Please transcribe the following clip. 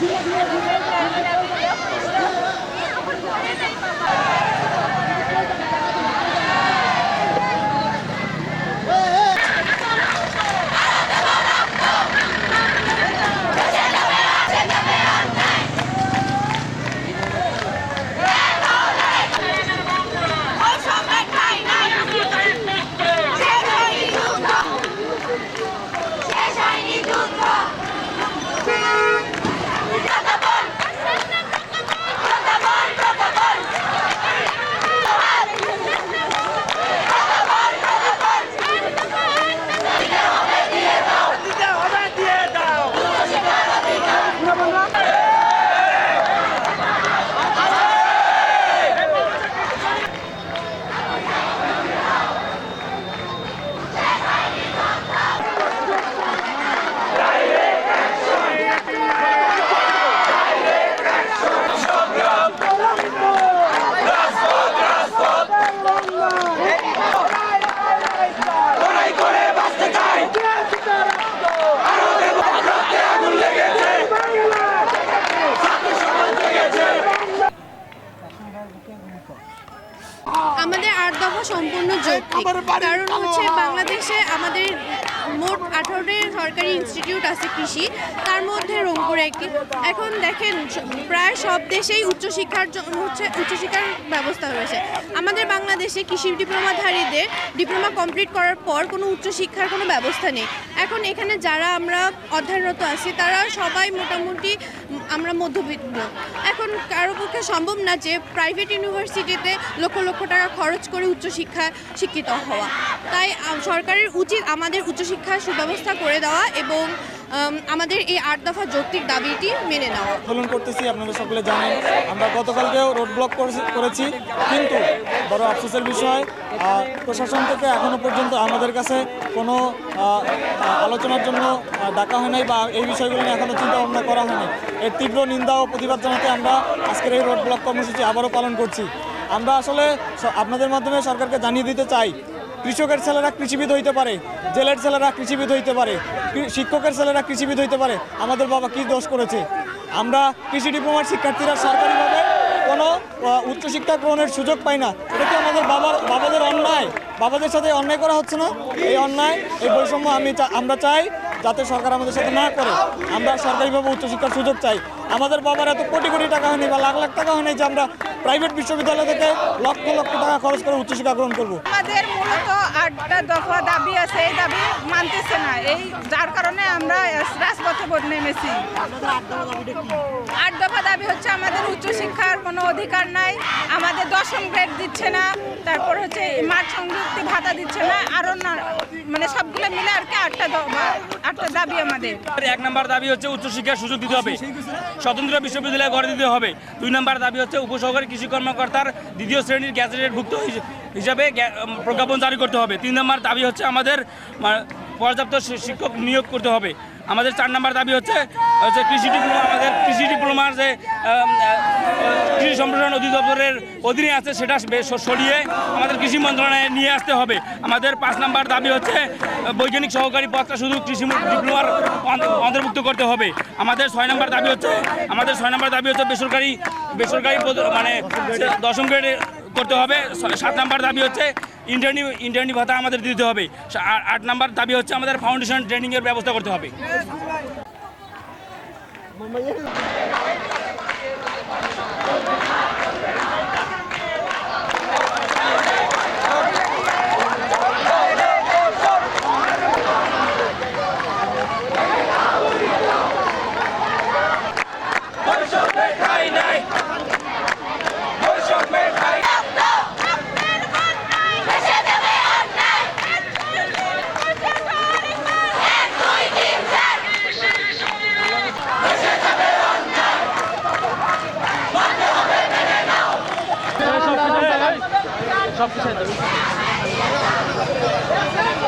Gracias. আমাদের আট দফা সম্পূর্ণ যৌক্তিক। কারণ হচ্ছে বাংলাদেশে আমাদের মোট আঠারোটি সরকারি ইনস্টিটিউট আছে কৃষি, তার মধ্যে রংপুর একটি। এখন দেখেন, প্রায় সব দেশেই উচ্চশিক্ষার জন্য হচ্ছে উচ্চশিক্ষার ব্যবস্থা রয়েছে আমাদের বাংলাদেশে কৃষি ডিপ্লোমাধারীদের ডিপ্লোমা কমপ্লিট করার পর কোনো উচ্চশিক্ষার কোনো ব্যবস্থা নেই। এখন এখানে যারা আমরা অধ্যয়নরত আছি, তারা সবাই মোটামুটি আমরা মধ্যবিত্ত। এখন কারও পক্ষে সম্ভব না যে প্রাইভেট ইউনিভার্সিটিতে লক্ষ লক্ষ টাকা খরচ করে উচ্চশিক্ষা শিক্ষিত হওয়া। তাই সরকারের উচিত, আমাদের উচ্চশিক্ষার সুব্যবস্থা করে দেওয়া এবং আমাদের এই আট দফা যৌক্তিক দাবিটি মেনে নেওয়া। আন্দোলন করতেছি, আপনারা সকলে জানেন। আমরা গতকালকেও রোড ব্লক করেছি- কিন্তু বড় আফসোসের বিষয় প্রশাসন থেকে এখনও পর্যন্ত আমাদের কাছে কোনো আলোচনার জন্য ডাকা হয় নাই বা এই বিষয়গুলো নিয়ে এখনও চিন্তা ভাবনা করা হয়নি। এর তীব্র নিন্দা ও প্রতিবাদ জানাতে আমরা আজকের এই রোড ব্লক কর্মসূচি আবারও পালন করছি। আমরা আসলে আপনাদের মাধ্যমে সরকারকে জানিয়ে দিতে চাই কৃষকের ছেলেরা কৃষিবিদ হইতে পারে, জেলের ছেলেরা কৃষিবিদ হইতে পারে শিক্ষকের ছেলেরা কৃষিবিদ হইতে পারে, আমাদের বাবা কি দোষ করেছে? আমরা কৃষি ডিপ্লোমার শিক্ষার্থীরা সরকারিভাবে কোনো উচ্চশিক্ষা গ্রহণের সুযোগ পাই না। এটা কি আমাদের বাবার, বাবাদের অন্যায়? বাবাদের সাথে অন্যায় করা হচ্ছে না? এই অন্যায়, এই বৈষম্য আমি আমরা চাই যাতে সরকার আমাদের সাথে না করে। আমরা সরকারিভাবে উচ্চশিক্ষার সুযোগ চাই। আমাদের বাবার এত কোটি কোটি টাকা হয়নি বা লাখ লাখ টাকা হয়নি যে আমরা প্রাইভেট বিশ্ববিদ্যালয় থেকে লক্ষ লক্ষ টাকা খরচ করে উচ্চশিক্ষা গ্রহণ করব। আমাদের মূলত আটটা দফা দাবি আছে এই দাবি মানতেছে না। এই যার কারণে আমরা রাজপথে ভোট নেমেছি। আট দফা দাবি হচ্ছে আমাদের উচ্চশিক্ষার কোনো অধিকার নাই আমাদের দশম গ্রেড দিচ্ছে না তারপর হচ্ছে মাঠ সংযুক্তি ভাতা দিচ্ছে না আরও না মানে সবগুলো মিলে আর কি আটটা দফা আটটা দাবি আমাদের। এক নম্বর দাবি হচ্ছে উচ্চশিক্ষার সুযোগ দিতে হবে। স্বতন্ত্র বিশ্ববিদ্যালয় গড়ে দিতে হবে। দুই নম্বর দাবি হচ্ছে উপসহকারী কৃষি কর্মকর্তার দ্বিতীয় শ্রেণির গ্যাজেটের ভুক্ত হিস- হিসাবে প্রজ্ঞাপন জারি করতে হবে। তিন নম্বর দাবি হচ্ছে আমাদের পর্যাপ্ত শিক্ষক নিয়োগ করতে হবে। আমাদের চার নম্বর দাবি হচ্ছে হচ্ছে কৃষি ডিপ্লোমা, আমাদের কৃষি ডিপ্লোমার যে কৃষি সম্প্রসারণ অধিদপ্তরের অধীনে আছে, সেটা সরিয়ে আমাদের কৃষি মন্ত্রণালয়ে নিয়ে আসতে হবে। আমাদের পাঁচ নম্বর দাবি হচ্ছে, বৈজ্ঞানিক সহকারী পদটা শুধু কৃষি ডিপ্লোমার অন্তর্ভুক্ত করতে হবে। আমাদের ছয় নম্বর দাবি হচ্ছে, আমাদের ছয় নম্বর দাবি হচ্ছে বেসরকারি বেসরকারি মানে দশম গ্রেডে করতে হবে। সাত নম্বর দাবি হচ্ছে, ইন্টারনি ইন্টারনি ভাতা আমাদের দিতে হবে। আট নম্বর দাবি হচ্ছে, আমাদের ফাউন্ডেশন ট্রেনিংয়ের ব্যবস্থা করতে হবে। どうも。Thank